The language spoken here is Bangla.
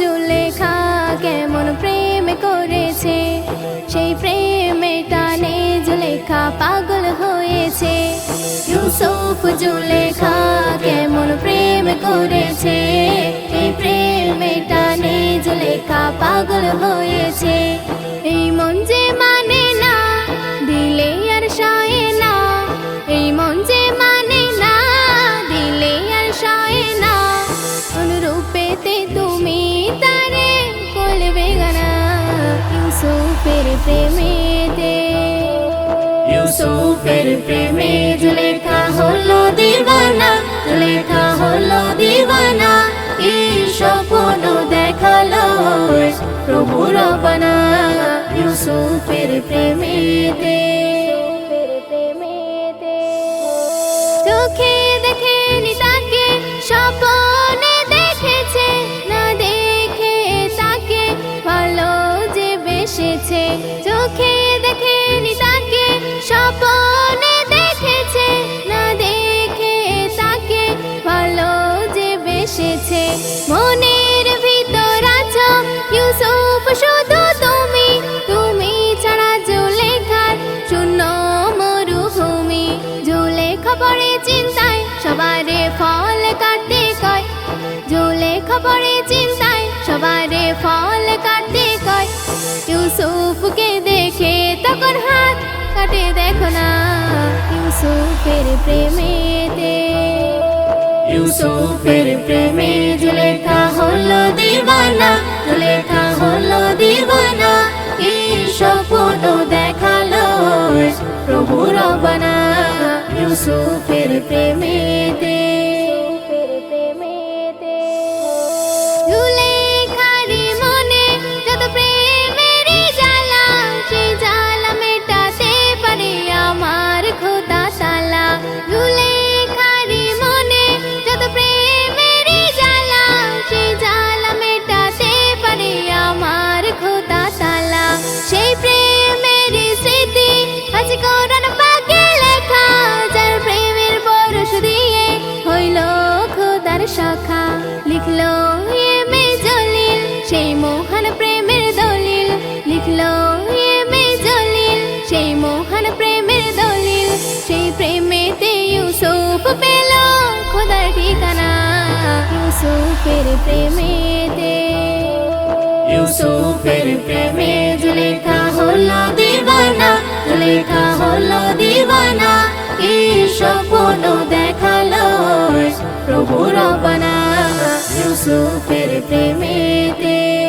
জুলেখা কেমন প্রেম করেছে? সেই প্রেমে টানে জুলেখা পাগল হয়েছে। ইউসুফ জুলেখা কেমন প্রেম করেছে? এই প্রেমে টানে জুলেখা পাগল হয়েছে। এই মন যে ইউসুফের প্রেমেতে। ইউসুফের প্রেমে জুলেখা হলো দিবানা, জুলেখা হলো দিবানা। এই স্বপ্ন দেখাল প্রভু রবনা ইউসুফের প্রেমেতে। যে বেসেছে চোখে দেখেনি তাকে, স্বপনে দেখেছে। না দেখে তাকে ভালো যে বেসেছে। মনের ভিতর আছো, ইউসুফ, শুধু তুমি। তুমি ছাড়া জুলেখার শূন্য মরুভূমি। জুলে খবরে চিন্তায় সবারে ফল কাটতে কাটে দেখো না ইউসুফের প্রেমেতে। ইউসুফের প্রেমে জুলেখা হলো দিবানা, জুলেখা হলো দিবানা। এই স্বপ্ন দেখাল প্রভু রবনা ইউসুফের প্রেমেতে ঠিকানা ইউসুফের প্রেমেতে ইউসুফের প্রেমে জুলেখা হলো দিবানা জুলেখা হলো দিবানা এই স্বপ্ন দেখাল প্রভু রবনা ইউসুফের প্রেমেতে